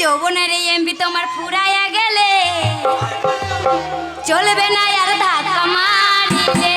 যৌবনের এই এমবি তোমার ফুরাইয়া গেলে। চলবে না আর ধাক্কা মারিতে।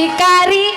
Sikari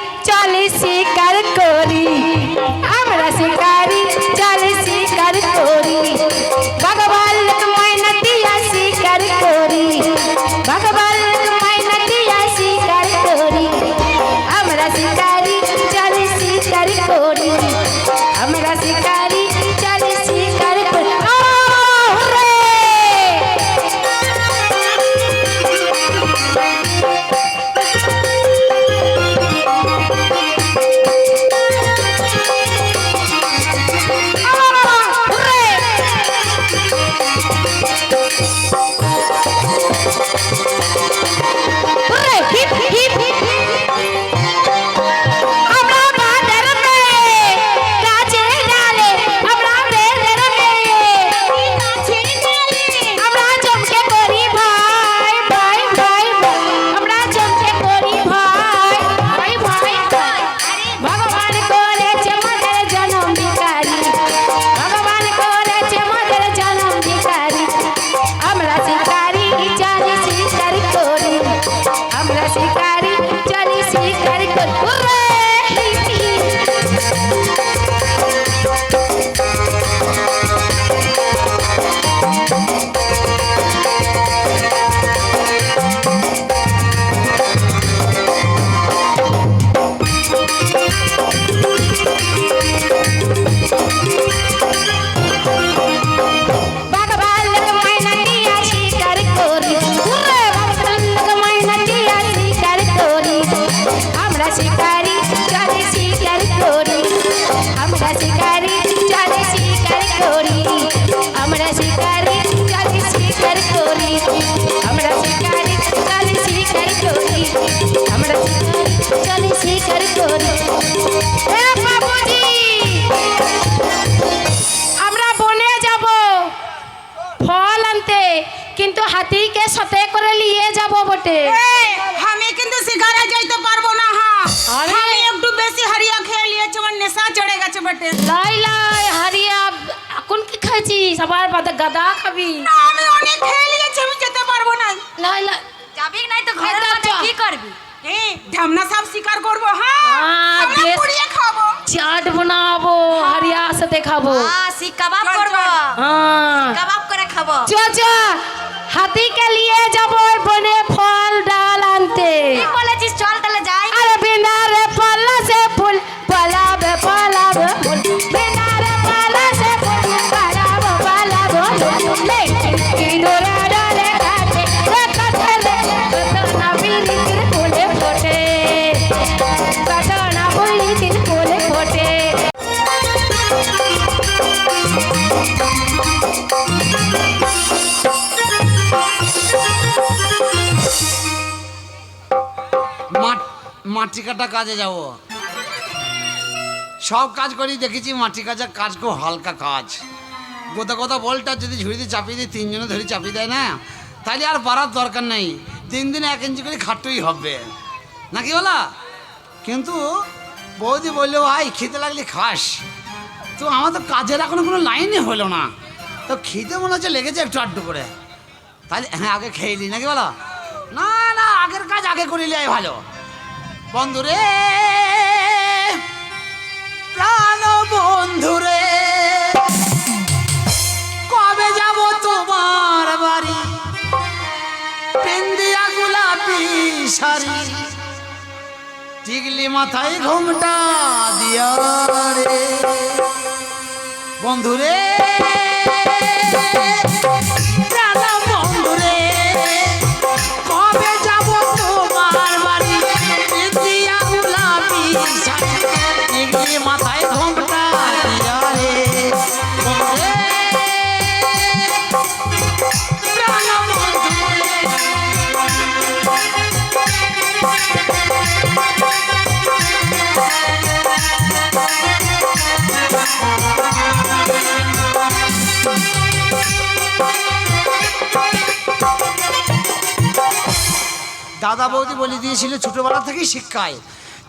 বটে। আমি কিন্তু শিকারে যাইতে পারব না হ্যাঁ আমি একটু বেশি হারিয়া খেয়ে নিয়েছি আমার নেশা চড়ে গেছে বটে। লাই লাই হারিয়া এখন কি খাইছিস? আবার বাদে গাদা খাবি। না আমি অনেক খেয়ে নিয়েছি আমি যেতে পারব না। লাই লাই। যাবি নাই তো ঘরে কি করবি? এই ঢামনা সাপ শিকার করব হ্যাঁ পুড়িয়ে খাব। চাট বানাবো হারিয়া সাথে খাব। হ্যাঁ শিক কাবাব করব। হ্যাঁ। কাবাব করে খাব। চল চল। হাতিকে নিয়ে যাব বনে ফল ডাল আনতে। কি বলেছিস? চল মাটি কাটা কাজে যাব। সব কাজ করি দেখেছি মাটি কাটার কাজ খুব হালকা কাজ। গোতা গোতা বলটা যদি ঝুড়িতে চাপিয়ে দিই, তিনজনে ধরে চাপিয়ে দেয় না? তাহলে আর বাড়ার দরকার নেই। তিন দিনে এক ইঞ্চি করে খাটতেই হবে। নাকি বলা? কিন্তু বৌদি বলল, ভাই খেতে লাগলে খাস। তো আমার তো কাজের এখনও কোনো লাইনই হলো না। তো খেতে মনে হচ্ছে লেগেছে একটু আড্ডু করে। তাহলে হ্যাঁ আগে খেয়ে নাকি বলো? না না, আগের কাজ আগে করিলে ভালো। বন্ধুরে প্রাণ বন্ধুরে কবে যাব তোমার বাড়ি? পেন্দিয়া গোলাপি শাড়ি। টিকলি মাথায় ঘুমটা দিয়া রে। বন্ধুরে দাদা বৌদি বলে দিয়েছিল ছোটোবেলা থেকেই শিক্ষায়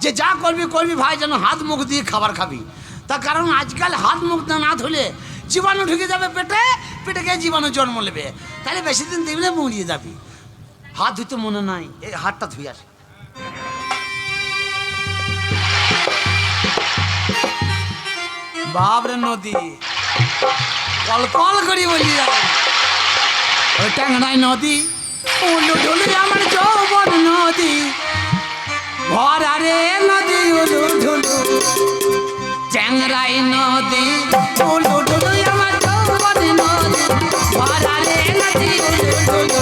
যে যা করবি করবি ভাই, যেন হাত মুখ দিয়ে খাবার খাবি। তার কারণ আজকাল হাত মুখ না ধুলে জীবাণু ঢুকে যাবে পেটে পেটে গিয়ে জীবাণু জন্ম নেবে। তাহলে বেশি দিন দেখলে মরিয়ে যাবি। হাত ধুতে মনে নাই, এই হাতটা ধুই আসে। বাবরে নদী, কল কল করি বলি ওই ট্যাংরাই নদী উলু ঢুলু আমার যৌবন নদী। ভরারে নদী, উলু ঢুলু। ট্যাংরাই নদী উলু ঢুলু আমার যৌবন নদী। ভরারে নদী, উলু ঢুলু।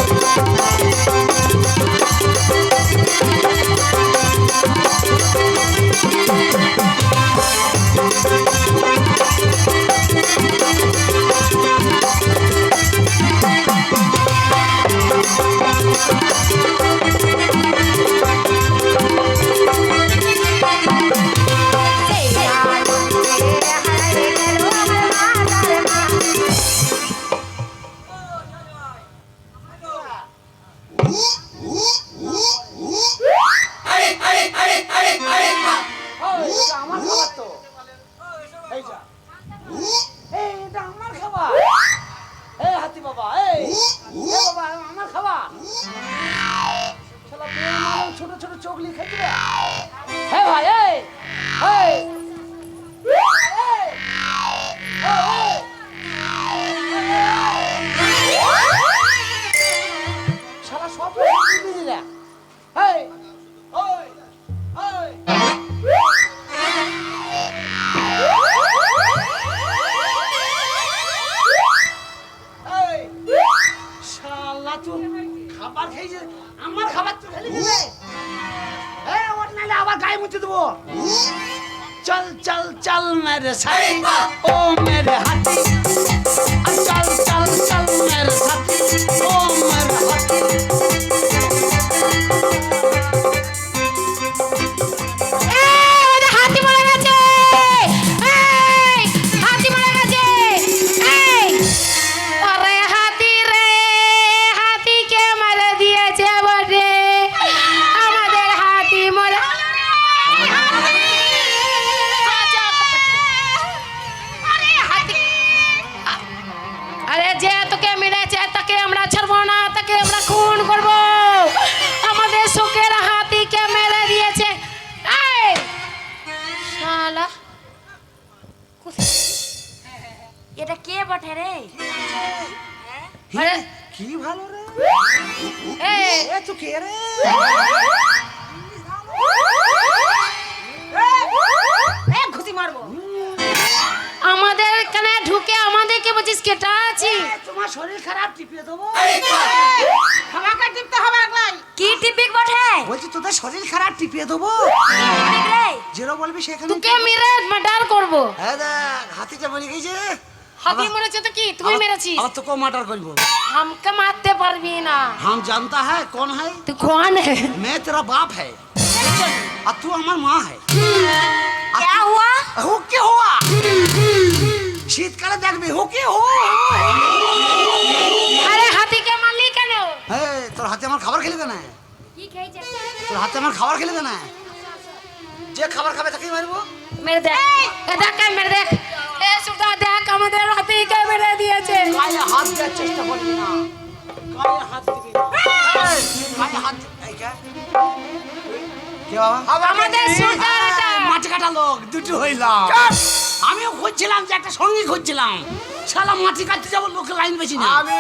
আমার চল মেরে সাথী ও মেরেছিস अब तो को मर्डर करबो हमके मारते পারবি না हम जानता है कौन है তুই কোন है मैं तेरा बाप है আর তুই আমার মা है क्या हुआ हो के हुआ শীতকালে দেখবি হো কে হো আরে হাতিকে মারলি কেন এই, তোর হাতে আমার খাবার খেলি কেন কি খেয়েছে তোর হাতে আমার খাবার খেলি কেন যে খাবার খাবে তাকেই মারবো মেরে দেখ এ দেখ কে মেরে দেখ এ সুদা দেখ আমাদের হাতিকে মেরে দিয়েছে। গায়ে হাত দেওয়ার চেষ্টা করবি না। গায়ে হাত দিবি গায়ে হাত দি- এই কে? কে বাবা? আমাদের সুলতান এটা। কাটা লোক দুটো হইলাম। আমিও খুঁজছিলাম যে একটা সঙ্গী খুঁজছিলাম। শালা মাটি কাটতে যাব লোকে লাইন বেশি না। আমি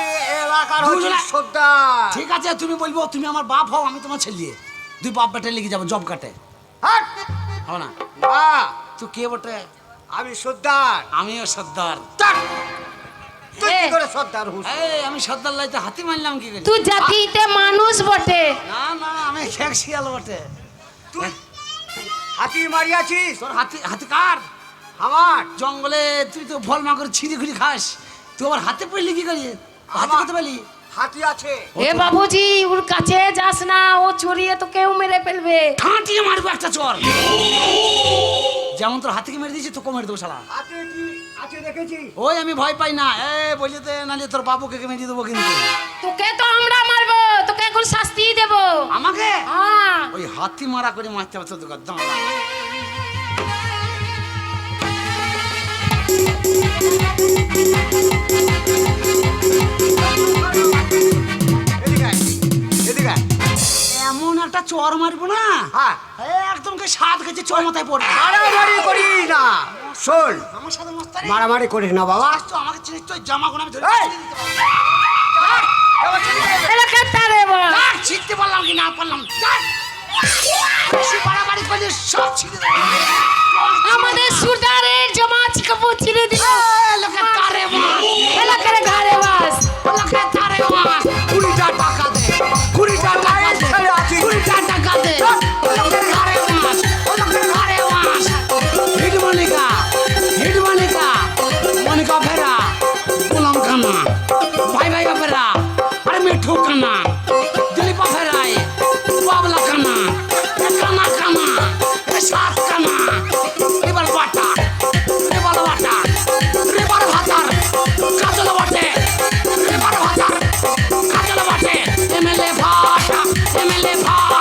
এলাকার সর্দার ঠিক আছে তুমি বলব তুমি আমার বাপ হও আমি তোমার ছেলে। দুই বাপ বেটে লেগে যাব জব কাটে। হাট! হবে না? না। তুই কে বটে? আমি সর্দার। আমিও সর্দার। চাক! তুই কি করে সর্দার হুস? এই আমি সর্দার লাইতে হাতি মারলাম কি করে? তুই জাতিতে মানুষ বটে। না না আমি খেক বটে। তুই হাতি মারিয়াছিস? তোর হাতি হাতি কার? আমার। জঙ্গলে তুই তো ফল মাকড় ছিঁড়ে খুঁড়ি খাস। তুই আবার হাতে পড়লি কি করি? হাতে করতে পারলি হাতি আছে। এ বাবুজি ওর কাছে যাস না ও চড়িয়ে তো কেউ মেরে ফেলবে। ঠাঁটিয়ে মারবো একটা চর। যেমন তোর হাতিকে মেরে দিয়েছি তোকে মেরে দেবো শালা। হাতে কি? আছে দেখেছি। ওই আমি ভয় পাই না। এ বলি তো না যে তোর বাবুকে কে মেরে দেবো কিন্তু। তোকে তো আমরা মারবো তোকে এখন শাস্তি দেব। আমাকে? হ্যাঁ। ওই হাতি মারা করে মারতে হবে তোর দাঁড়া এদিকে একটা চর মারবো না? হ্যাঁ। একদম কে সাত গেছে চর মাথায় পড়ে মারামারি করি না। শোন। আমার সাথে মস্তানি? মারামারি করিস না বাবা। তো আমাকে চিনিস তো জামা গোনা আমি ধরে পারলাম কি না পারলাম। বেশি বাড়াবাড়ি করলে সব ছিঁড়ে দেবো। আমাদের সুরদারের জমা কাপড় ছিঁড়ে দিল Money Power.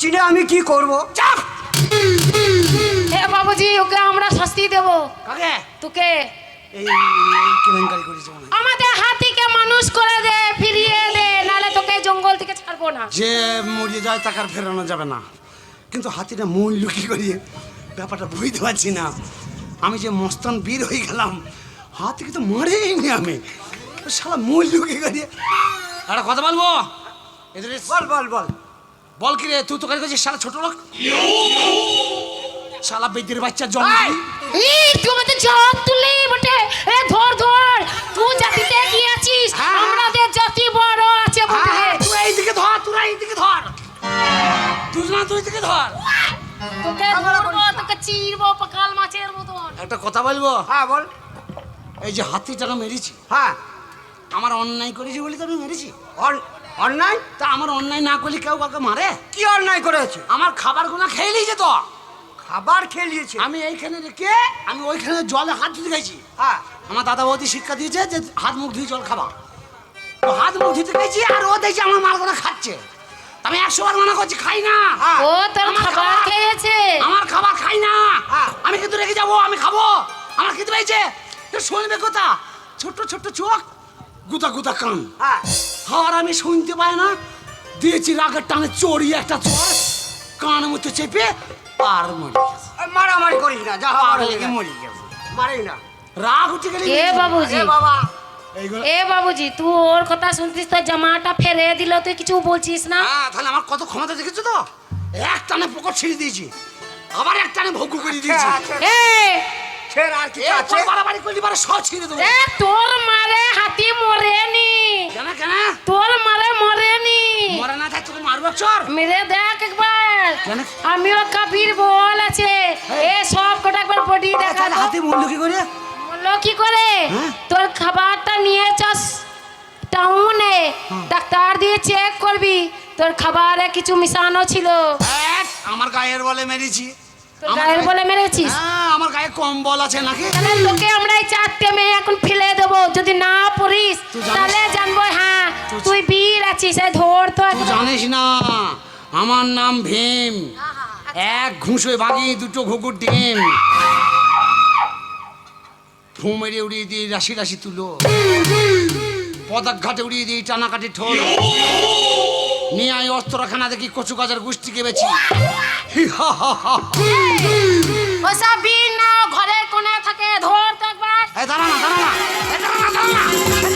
চিনে আমি কি করব? চাপ এ বাবুজি ওকে আমরা শাস্তি দেব। কাকে? তোকে। এই কেলেঙ্কারি করেছে আমাদের হাতিকে মানুষ করে দে ফিরিয়ে দে নালে তোকে জঙ্গল থেকে ছাড়বো না। যে মরিয়ে যায় তাকে আর ফেরানো যাবে না। কিন্তু হাতিটা মূল লুকি করিয়ে ব্যাপারটা বুঝতে পারছি না। আমি যে মস্তান বীর হয়ে গেলাম হাতিকে তো মারেইনি আমি। শালা মূল লুকি করিয়ে একটা কথা বলব? এদের বল বল বল। বল কি রে তুই তো কাছে শালা ছোট লোক? শালা বেদের বাচ্চা জন্ম এই! তুমি তো জগ তুলি বটে। এ ধর ধর তুই জাতিতে কি আছিস? হ্যাঁ। আমাদের জাতি বড় আছে বটে। হ্যাঁ, তুই এইদিকে ধর তোরা এইদিকে ধর। দুজনা তুই দিকে ধর। তোকে ধরবো তোকে চিরবো পাকাল মাছের মতন। একটা কথা বলব? হ্যাঁ বল। এই যে হাতিটাকে মেরেছি। হ্যাঁ। আমার অন্যায় করেছি বলে তো আমি মেরেছি? অন- অন্যায়? তা আমার অন্যায় না করলে কেউ কাউকে মারে? কি অন্যায় করেছে? আমার খাবার গুনা খেয়ে নিয়েছে তো। খাবার খেয়ে নিয়েছে? আমি এইখানে রেখে আমি ওইখানে জলে হাত ধুতে গেছি। হ্যাঁ। আমার দাদা বৌদি শিক্ষা দিয়েছে যে হাত মুখ ধুয়ে জল খাবা। তো হাত মুখ ধুতে গেছি আর ও দেখছি আমার মালগুলো খাচ্ছে। তা আমি একশো বার মানা করছি খাই না। হ্যাঁ। ও তোর খাবার খেয়েছে। আমার খাবার খাই না। হ্যাঁ। আমি কিন্তু রেখে যাব আমি খাব। আমার খেতে পেয়েছে। শুনবে কথা? ছোট্ট ছোট্ট চোখ গুতা গুতা কান। হ্যাঁ। আর আমি শুনতে পাই না। দিয়েছি রাগের টানে চড়িয়ে একটা চর কান মতো চেপে আর মরে মারামারি করিস না যা লেগে গেছে। গেছে। মারিস না। রাগ উঠে গেলে এ বাবুজি। এ বাবা। এ বাবুজি তুই ওর কথা শুনতিস তো জামাটা ফেরে দিল তুই কিছু বলছিস না? হ্যাঁ তাহলে আমার কত ক্ষমতা দেখেছ তো? এক টানে পকট ছিঁড়ে দিয়েছি। আবার এক টানে ভোগ্য করে দিয়েছি। ছেড় আর কিছু আছে? করলি সব ছিঁড়ে দেবো। এ তোর মারে হাতি মরেনি। কেন কেন? তোর মারে মরেনি। মরে না থাকতে তোকে মারবো চর। মেরে দেখ একবার। আমিও কাবির বল আছে। এ সব কটা একবার বডি দেখা হাতে মূল্য কি করে? বলল কি করে? হ্যাঁ? তোর খাবারটা নিয়ে চাস টাউনে ডাক্তার দিয়ে চেক করবি। তোর খাবারে কিছু মিশানো ছিল। এক, আমার গায়ের বলে মেরেছি। গায়ের বলে মেরেছিস? হ্যাঁ আমার গায়ে কম বল আছে নাকি? তাহলে তোকে আমরা এই চারটে মেয়ে এখন ফেলে দেবো। যদি না পড়িস তাহলে জানব হ্যাঁ তুই- বীর আছিস এই ধর তো তুই জানিস না আমার নাম ভীম। এক ঘুষে ভাগি দুটো ঘুঘুর ডিম। ঘুম মেরে উড়িয়ে দিয়ে রাশি রাশি তুলো। পদাক ঘাটে উড়িয়ে দিয়ে টানা কাটি ঠোল নিয়ে আয় অস্ত্রখানা দেখি কচু গাছের গোষ্ঠী কেবেছি হি হা হা হা। ওসব না ঘরের কোণে থাকে ধর তো একবার। দাঁড়া না দাঁড়া না দাঁড়া না।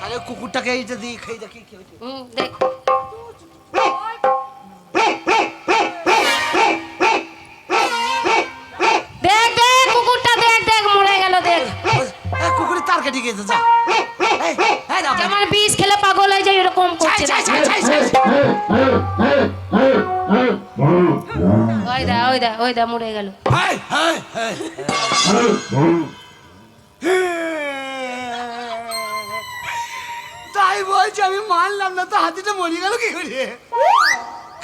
তাহলে কুকুরটাকে এইটা দিয়ে খাই দেখি কি হুম, দেখ। দেখ দেখ কুকুরটা দেখ দেখ মরে গেল দেখ। এই কুকুরের তার কেটে গেছে যা। এই, এই যেমন বিষ খেলে পাগল হয়ে যায় এরকম করছে। ওই দা ওই দা ওই দা মরে গেল। এই, এই, এই। তাই বলছি আমি মানলাম না তো হাতিটা মরে গেল কি করে?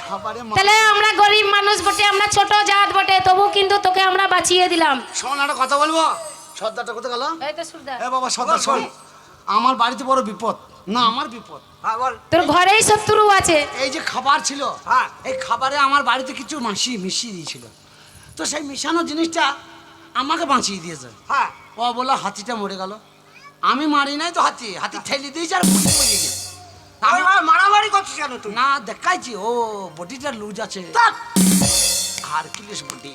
খাবারে তাহলে আমরা গরিব মানুষ বটে আমরা ছোট জাত বটে তবু কিন্তু তোকে আমরা বাঁচিয়ে দিলাম। শোন একটা কথা বলব? সর্দারটা কোথায় গেল? এই তো সুরদার। এ বাবা সর্দার শোন। আমার বাড়িতে বড় বিপদ। না আমার বিপদ। হ্যাঁ তোর ঘরেই শত্রু আছে। এই যে খাবার ছিল হ্যাঁ। এই খাবারে আমার বাড়িতে কিছু মাসি মিশিয়ে দিয়েছিল। তো সেই মিশানো জিনিসটা আমাকে বাঁচিয়ে দিয়েছে। হ্যাঁ। ও বলল হাতিটা মরে গেল। আমি মারি নাই তো হাতি হাতি ঠেলে দিয়েছে আর বুঝে পড়ে গেছে। আমি মারামারি করছিস কেন তুই? না দেখাইছি ও বডিটা লুজ আছে। আর কিলিস বডি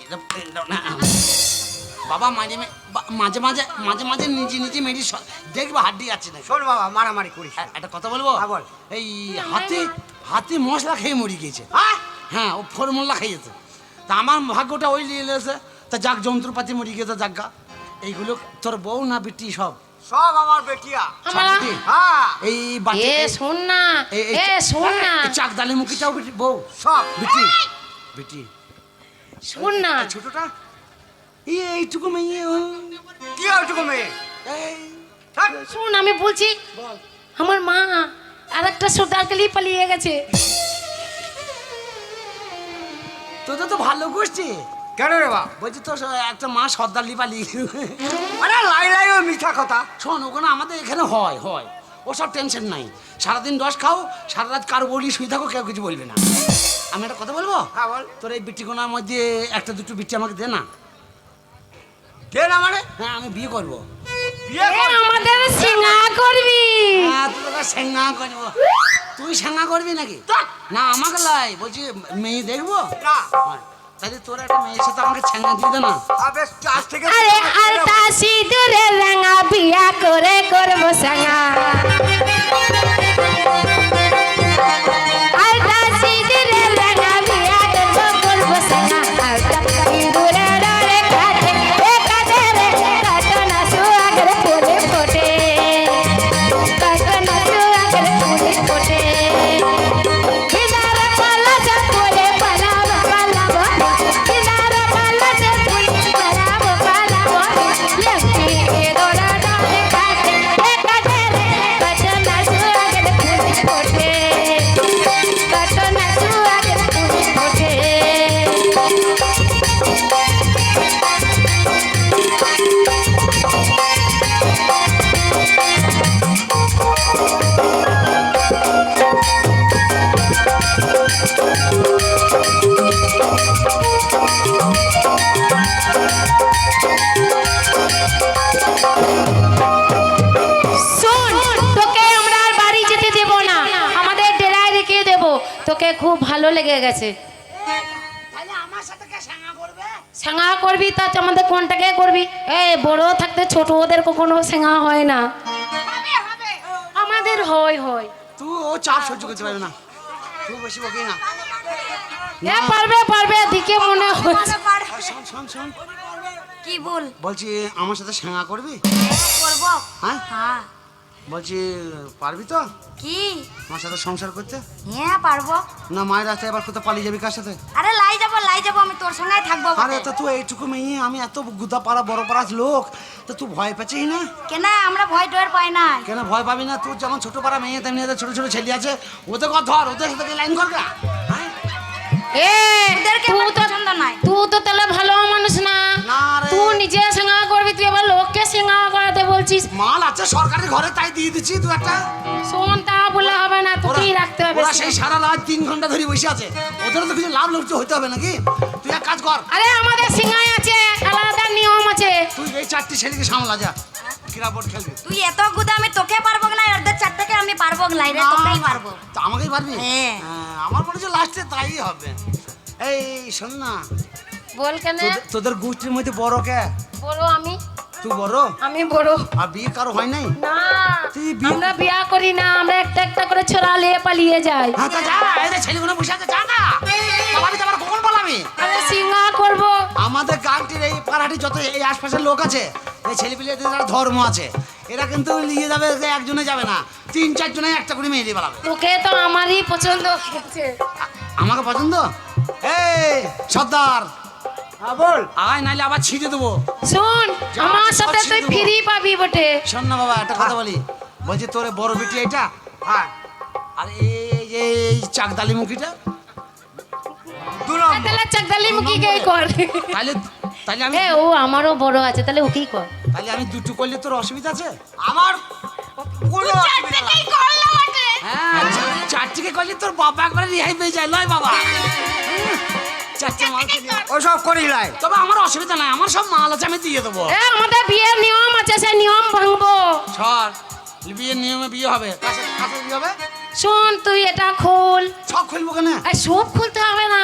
বাবা মাঝে মাঝে মাঝে মাঝে মাঝে নিজে নিজে মেরি দেখবে হাড্ডি আছে না শোন বাবা মারামারি করিস। না। একটা কথা বলব? হ্যাঁ, বল। এই হাতি হাতি মশলা খেয়ে মরে গিয়েছে হ্যাঁ? হ্যাঁ ও ফর্মুলা খাইয়েছে তা আমার ভাগ্যটা ওই নিয়ে এসে তা যাক যন্ত্রপাতি মরে গিয়েছে জাগা এইগুলো তোর বউ না বিটি সব? সব আমার বেটিয়া। হ্যাঁ। এই বাটি এ শোন না। এ শোন না। এই চাক দালি মুখিটাও বিটি বউ। সব। বিটি। বিটি। শোন না। ছোটটা। এই এইটুকু মেয়ে কি হয়েছে মেয়ে? এই। শোন আমি বলছি আমার মা আর একটা সর্দারকে নিয়ে পালিয়ে গেছে। তোদের তো ভালো গোষ্ঠী কেন রে বা বলছি তো একটা মা সর্দার লিপালি। আরে লাই লাই ওই মিঠা কথা। শোন ওখানে আমাদের এখানে হয় হয়। ওসব টেনশন নাই। সারাদিন দশ খাও সারা রাত কারও বলি শুয়ে থাকো কেউ কিছু বলবে না। আমি একটা কথা বলব? হ্যাঁ বল। তোর এই বিটিগুলোর মধ্যে একটা দুটো বিটি আমাকে দে না। কে না মানে? হ্যাঁ আমি বিয়ে করব। বিয়ে আমাদের সিঙ্গা করবি। হ্যাঁ তোরা সেঙ্গা করব। তুই সেঙ্গা করবি নাকি? না আমাকে লাই। বলছি মেয়ে দেখব? না হয়। তাহলে তোর একটা মেয়ের সাথে আমাকে ছেঙ্গা দিয়ে দে না। আ, আজ থেকে আরে আলতা সিঁদুরে রাঙা বিয়া করে করব সাঙা লেগে গেছে। তাহলে আমার সাথে কে সাঙ্গা সেঙা করবি তা আমাদের কোনটাকে করবি? এই বড় থাকতে ছোট ওদের কখনো সেঙা হয় না। হবে হবে। আমাদের হয় হয়। তুই ও চাপ সহ্য করতে পারবে না। তুই বেশি বকি না। এ পারবে পারবে দিকে মনে হচ্ছে শোন শোন শোন। কি বল? বলছি আমার সাথে সাঙ্গা করবি? করব। হ্যাঁ? হ্যাঁ। বলছি পারবি তো? কি? আমার সাথে সংসার করতে? হ্যাঁ পারব। না মায়ের রাস্তায় এবার কোথাও পালিয়ে যাবি কার সাথে? আরে লাই যাব লাই যাব আমি তোর সঙ্গে থাকব আরে। তা তুই এইটুকু মেয়ে আমি এত গুদা পাড়া বড় পাড়া লোক তা তুই ভয় পাচ্ছিস না? কেন? আমরা ভয় টয়ের পাই না কেন ভয় পাবি না? তুই যেমন ছোট পাড়া মেয়ে তেমনি ছোট ছোট ছেলে আছে। ওদের কর ধর ওদের সাথে লাইন কর গা। হ্যাঁ? এ তুই তো তাহলে ভালো মানুষ না। না তুই নিজে সেঙা করবি তুই আবার লোককে সেঙা করাতে বলছিস। মাল আছে সরকারি ঘরে তাই দিয়ে দিচ্ছি তুই একটা। শোন তা বলে হবে না তোকেই রাখতে হবে ওরা সেই সারা রাত তিন ঘণ্টা ধরে বসে আছে। ওদের তো কিছু লাভ লুপ্ত হতে হবে নাকি? তুই এক কাজ কর। আরে আমাদের সিঙ্গাই আছে আলাদা নিয়ম আছে। তুই এই চারটি ছেলেকে সামলা যা খেলবি। তুই এত গুদা আমি তোকে পারব না ওদের চারটাকে আমি পারব না রে তোকেই পারব। তা আমাকেই পারবি? হ্যাঁ। আমার মনে হচ্ছে লাস্টে তাই হবে। এই শোন না। বল কেন? তোদের- গোষ্ঠীর মধ্যে বড় কে? বলো আমি। তুই বড়? আমি বড়। আর বিয়ে কারও হয় নাই? না। তুই বিয়ে- আমরা বিয়া করি না আমরা একটা একটা করে ছড়া নিয়ে পালিয়ে যাই। হ্যাঁ তা যা এই ছেলেগুলো বসে আছে যা না। সিঙ্গা করব। আমাদের গানটির এই পাড়াটি যত এই আশপাশের লোক আছে এই ছেলেপিলেদের যারা ধর্ম আছে এরা কিন্তু নিয়ে যাবে একজনে যাবে না তিন চারজনে একটা করে তোকে তো আমারই পছন্দ হয়েছে। আমাকে পছন্দ? এই সর্দার। হ্যাঁ বল। আয় নাইলে আবার ছিটে দেবো। শোন আমার সাথে তুই। ফ্রি পাবি বটে। শোন না বাবা একটা কথা বলি। বলছি তোর বড় বেটি এটা হ্যাঁ। আর এই এই চাকদালি মুখিটা তাহলে চাকদালি মুখি কে কর? তাহলে তাহলে আমি এ ও আমারও বড় আছে তাহলে ওকেই কর। তাহলে আমি দুটো করলে তোর অসুবিধা আছে? আমার কোনো অসুবিধা নাই। হ্যাঁ চারটিকে করলে তোর বাবা একবারে রেহাই পেয়ে যায় লয় বাবা। চারটে মাল ওসব করি লাই। তবে আমার অসুবিধা নাই আমার সব মাল আছে আমি দিয়ে দেবো। এ আমাদের বিয়ের নিয়ম আছে সেই নিয়ম ভাঙবো। সর বিয়ের নিয়মে বিয়ে হবে। কাছে কাছে বিয়ে হবে? শোন তুই এটা খোল। সব খুলবো কেন? আর সব খুলতে হবে না।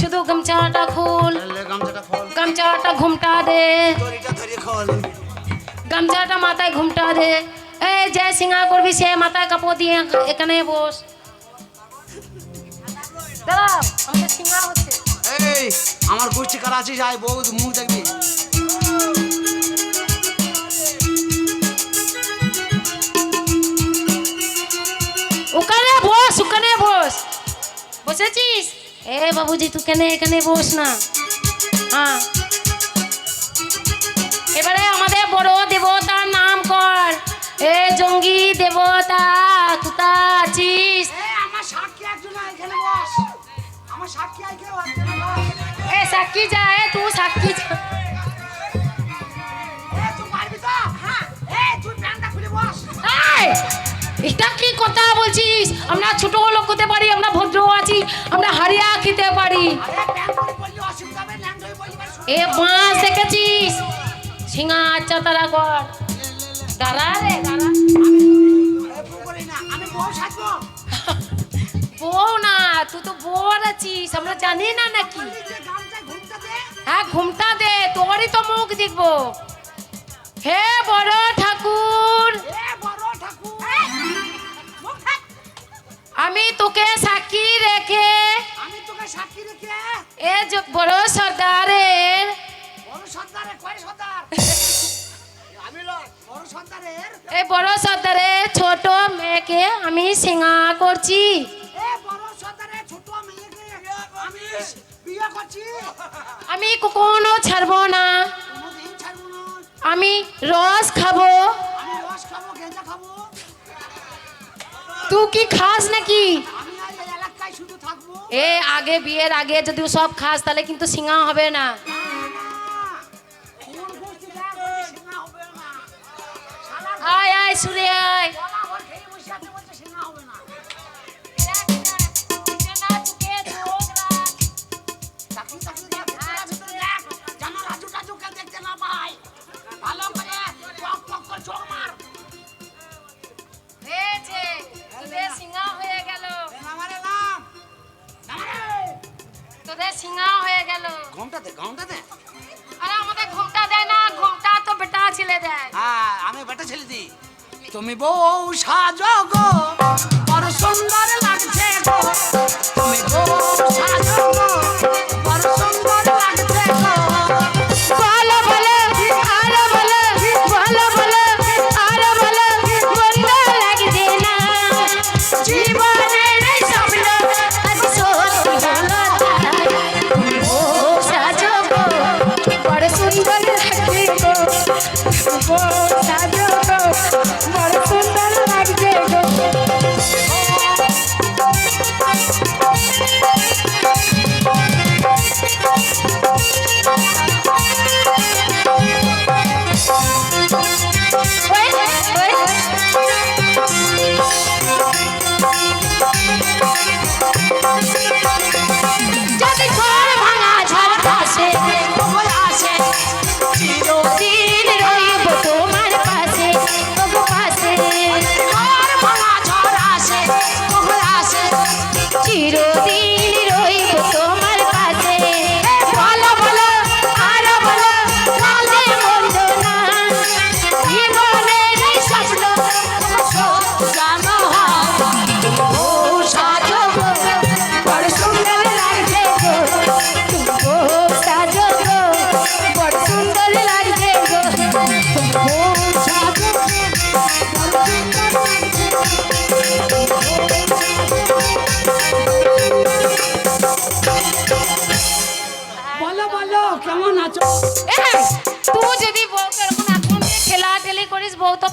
শুধু গামছাটা খোল। গামছাটা খোল। গামছাটা ঘুমটা দে। এটা ধরে খোল। গামছাটা মাথায় ঘুমটা দে। এই যে সিঙ্গা করবি সে মাথায় কাপড় দিয়ে এখানে বস। দাঁড়াও আমাদের সিঙ্গা হচ্ছে। এই আমার গোষ্ঠী কারা আছে যাই বউ মুখ দেখবি। বসেছিস এ বাবুজি তুই কেন এখানে বস না? হ্যাঁ এবারে আমাদের বড় দেবতার নাম কর। এ জঙ্গি দেবতা কোথা আছিস? আমার সাক্ষী একজন এখানে বস। আমার সাক্ষী এ সাক্ষী যা এ তুই সাক্ষী যা। তুই পারবি তো? হ্যাঁ। এই তুই প্যান্টটা খুলে বস। এই, এটা কি কথা বলছিস? আমরা ছোট লোক হতে পারি, আমরা ভদ্র আছি, আমরা হারিয়া খেতে পারি। এ বাঁশ দেখেছিস? ঝিঙা আচ্ছা তারা কর। দাঁড়া রে, দাঁড়া। বউ না, তুই তো বর আছিস, আমরা জানি না নাকি। হ্যাঁ ঘুমটা দে, তোরই তো মুখ দেখব। হে বড় ঠাকুর আমি তোকে সাক্ষী রেখে আমি তোকে সাক্ষী রেখে? এ যে বড় সর্দারের বড় সর্দারে? কয় সর্দার? আমি বড় সর্দারের? এই বড় সর্দারের ছোট মেয়েকে আমি সিঙ্গা করছি। এ বড় সর্দারের ছোট মেয়েকে আমি বিয়ে করছি। আমি কখনো ছাড়বো না। না। আমি রস খাব। আমি রস খাব গেঁজা খাব। তুই কি খাস নাকি এ আগে বিয়ের আগে যদি সব খাস তাহলে কিন্তু সিঙ্গা হবে না আয় আয় সুরে আয় হয়ে গেল। ঘোমটা দে ঘোমটা দে। আরে ঘোমটা দেয় না ঘোমটা তো বেটা ছেলে দেয়। হ্যাঁ আমি বেটা ছেলে দি। তুমি বউ সাজ গো বড় সুন্দর লাগছে গো। তুমি বউ সাজ গো বড় সুন্দর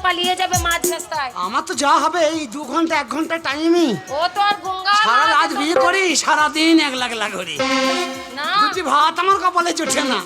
পালিয়ে যাবে মাঝ রাস্তায়। আমার তো যা হবে এই দু ঘণ্টা এক ঘণ্টা টাইমই। ও তো আর গঙ্গা সারা রাত বিয়ে করি সারাদিন এক লাখ লাখ করি। না। ভাত আমার কপালে জোটে না।